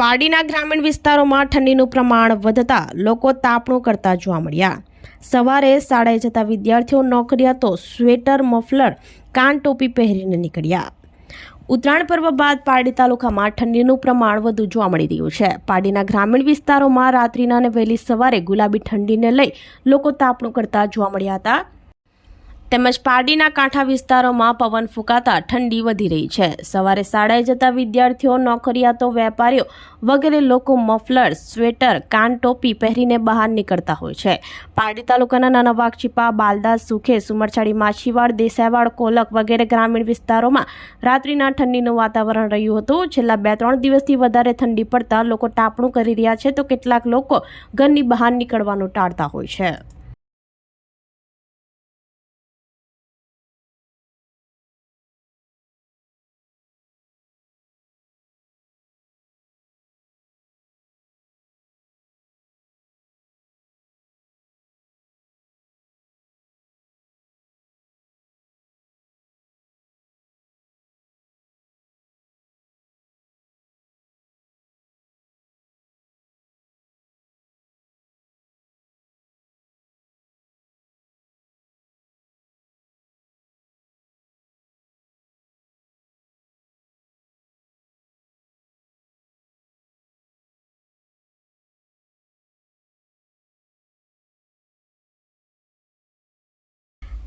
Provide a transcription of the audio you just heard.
પારડીના ગ્રામીણ વિસ્તારોમાં ઠંડીનું પ્રમાણ વધતા લોકો તાપણું કરતા જોવા મળ્યા. સવારે શાળાએ જતા વિદ્યાર્થીઓ નોકરિયાતો સ્વેટર, મફલર, કાન ટોપી પહેરીને નીકળ્યા. ઉત્તરાયણ પર્વ બાદ પારડી તાલુકામાં ઠંડીનું પ્રમાણ વધુ જોવા મળી રહ્યું છે. પારડીના ગ્રામીણ વિસ્તારોમાં રાત્રિના અને વહેલી સવારે ગુલાબી ઠંડીને લઈ લોકો તાપણું કરતા જોવા મળ્યા હતા. તેમજ પારડીના કાંઠા વિસ્તારોમાં પવન ફૂંકાતા ઠંડી વધી રહી છે. સવારે શાળાએ જતા વિદ્યાર્થીઓ નોકરિયાતો વેપારીઓ વગેરે લોકો મફલર, સ્વેટર, કાન ટોપી પહેરીને બહાર નીકળતા હોય છે. પારડી તાલુકાના નાના વાઘચીપા, બાલદાસ, સુખે, સુમરછાડી, માછીવાડ, દેસાઈવાડ, કોલક વગેરે ગ્રામીણ વિસ્તારોમાં રાત્રિના ઠંડીનું વાતાવરણ રહ્યું હતું. છેલ્લા બે ત્રણ દિવસથી વધારે ઠંડી પડતા લોકો ટાપણું કરી રહ્યા છે તો કેટલાક લોકો ઘરની બહાર નીકળવાનું ટાળતા હોય છે.